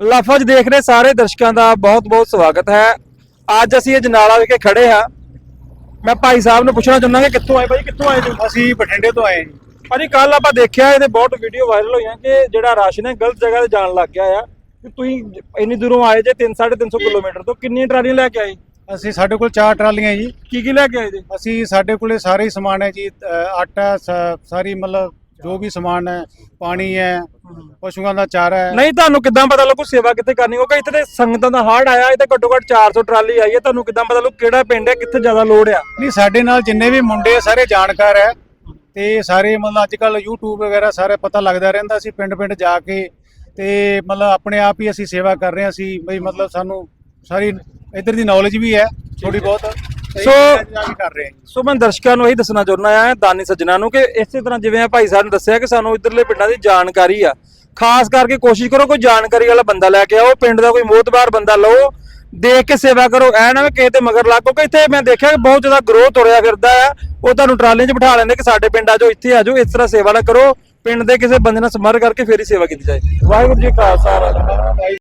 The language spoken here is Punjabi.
ਲਫ਼ਜ਼ ਦੇਖ ਰਹੇ ਸਾਰੇ ਦਰਸ਼ਕਾਂ ਦਾ ਬਹੁਤ-ਬਹੁਤ ਸਵਾਗਤ ਹੈ। ਅੱਜ ਅਸੀਂ ਇਹ ਜਨਾਲਾ ਵਿਖੇ ਖੜੇ ਹਾਂ। ਮੈਂ ਭਾਈ ਸਾਹਿਬ ਨੂੰ ਪੁੱਛਣਾ ਚਾਹੁੰਦਾ ਕਿ ਕਿੱਥੋਂ ਆਏ ਭਾਈ ਕਿੱਥੋਂ ਆਏ ਜੀ ਅਸੀਂ ਬਠਿੰਡੇ ਤੋਂ ਆਏ ਜੀ। ਭਾਜੀ ਕੱਲ ਆਪਾਂ ਦੇਖਿਆ ਇਹਦੇ ਬਹੁਤ ਵੀਡੀਓ ਵਾਇਰਲ ਹੋਈਆਂ ਕਿ ਜਿਹੜਾ ਰਾਸ਼ਨ ਹੈ ਗਲਤ ਜਗ੍ਹਾ ਤੇ ਜਾਣ ਲੱਗ ਗਿਆ ਆ। ਕਿ ਤੁਸੀਂ ਇੰਨੀ ਦੂਰੋਂ ਆਏ ਜੇ 3 350 ਕਿਲੋਮੀਟਰ ਤੋਂ ਕਿੰਨੀਆਂ ਟਰਾਲੀਆਂ ਲੈ ਕੇ ਆਏ? ਅਸੀਂ ਸਾਡੇ ਕੋਲ ਚਾਰ ਟਰਾਲੀਆਂ ਜੀ। ਕੀ ਕੀ ਲੈ ਕੇ ਆਏ ਜੀ? ਅਸੀਂ ਸਾਡੇ ਕੋਲੇ ਸਾਰੇ ਹੀ ਸਮਾਨ ਹੈ ਜੀ ਅ, ਆਟਾ ਸ- ਸਾਰੀ ਮਤਲਬ ਜੋ ਵੀ ਸਮਾਨ ਹੈ ਪਾਣੀ ਹੈ ਪਸ਼ੂਆਂ ਦਾ ਚਾਰਾ ਹੈ। ਨਹੀਂ ਤੁਹਾਨੂੰ ਕਿੱਦਾਂ ਪਤਾ ਲੱਗੂ ਸੇਵਾ ਕਿੱਥੇ ਕਰਨੀ? ਕਿਉਂਕਿ ਇੱਥੇ ਤੇ ਸੰਗਤਾਂ ਦਾ ਹਾੜ ਆਇਆ ਇੱਥੇ ਘੱਟੋ ਘੱਟ 400 ਟਰਾਲੀ ਆਈ ਹੈ ਤੁਹਾਨੂੰ ਕਿੱਦਾਂ ਪਤਾ ਲੱਗੂ ਕਿਹੜਾ ਪਿੰਡ ਹੈ ਕਿੱਥੇ ਜ਼ਿਆਦਾ ਲੋੜ ਆ? ਨਹੀਂ ਸਾਡੇ ਨਾਲ ਜਿੰਨੇ ਵੀ ਮੁੰਡੇ ਸਾਰੇ ਜਾਣਕਾਰ ਹੈ। ਤੇ ਸਾਰੇ ਮਤਲਬ ਅੱਜ ਕੱਲ YouTube ਵਗੈਰਾ ਸਾਰੇ ਪਤਾ ਲੱਗਦਾ ਰਹਿੰਦਾ ਅਸੀਂ ਪਿੰਡ ਪਿੰਡ ਜਾ ਕੇ ਤੇ ਮਤਲਬ ਆਪਣੇ ਆਪ ਹੀ ਅਸੀਂ ਸੇਵਾ ਕਰ ਰਹੇ ਹਾਂ ਅਸੀਂ ਬਈ ਮਤਲਬ ਸਾਨੂੰ ਸਾਰੀ ਇੱਧਰ ਦੀ ਨੌਲੇਜ ਵੀ ਹੈ ਥੋੜੀ ਬਹੁਤ। ਸੋ- ਕਰ ਰਹੇ। ਸੋ ਮੈਂ ਦਰਸ਼ਕਾਂ ਨੂੰ ਇਹੀ ਦੱਸਣਾ ਚਾਹੁੰਦਾ ਆ ਦਾਨੀ ਸੱਜਣਾ ਨੂੰ ਕਿ ਇਸੇ ਤਰ੍ਹਾਂ ਜਿਵੇਂ ਭਾਈ ਸਾਹਿਬ ਨੇ ਦੱਸਿਆ ਕਿ ਸਾਨੂੰ ਇਧਰਲੇ ਪਿੰਡਾਂ ਦੀ ਜਾਣਕਾਰੀ ਆ ਖਾਸ ਕਰਕੇ ਕੋਸ਼ਿਸ਼ ਕਰੋ ਕੋਈ ਜਾਣਕਾਰੀ ਵਾਲਾ ਬੰਦਾ ਲੈ ਕੇ ਆਓ ਪਿੰਡ ਦਾ ਕੋਈ ਮੋਤਬਾਰ ਬੰਦਾ ਲਓ ਦੇਖ ਕੇ ਸੇਵਾ ਕਰੋ ਐ ਨਾ ਕਿਸੇ ਤੇ ਮਗਰ ਲੱਗ ਕਿਉਂਕਿ ਇੱਥੇ ਮੈਂ ਦੇਖਿਆ ਕਿ ਬਹੁਤ ਜ਼ਿਆਦਾ ਗਰੋਥ ਹੋ ਰਿਹਾ ਫਿਰਦਾ ਆ ਉਹ ਤੁਹਾਨੂੰ ਟਰਾਲੀਆਂ 'ਚ ਬਿਠਾ ਲੈਂਦੇ ਕਿ ਸਾਡੇ ਪਿੰਡ ਆ ਜਾਓ ਇੱਥੇ ਆ ਜਾਓ ਇਸ ਤਰ੍ਹਾਂ ਸੇਵਾ ਨਾ ਕਰੋ ਪਿੰਡ ਦੇ ਕਿਸੇ ਬੰਦੇ ਨਾਲ ਸੰਪਰਕ ਕਰਕੇ ਫੇਰ ਹੀ ਸੇਵਾ ਕੀਤੀ ਜਾਏ ਵਾਹਿਗੁਰੂ ਜੀ ਕਾ ਖਾਲਸਾ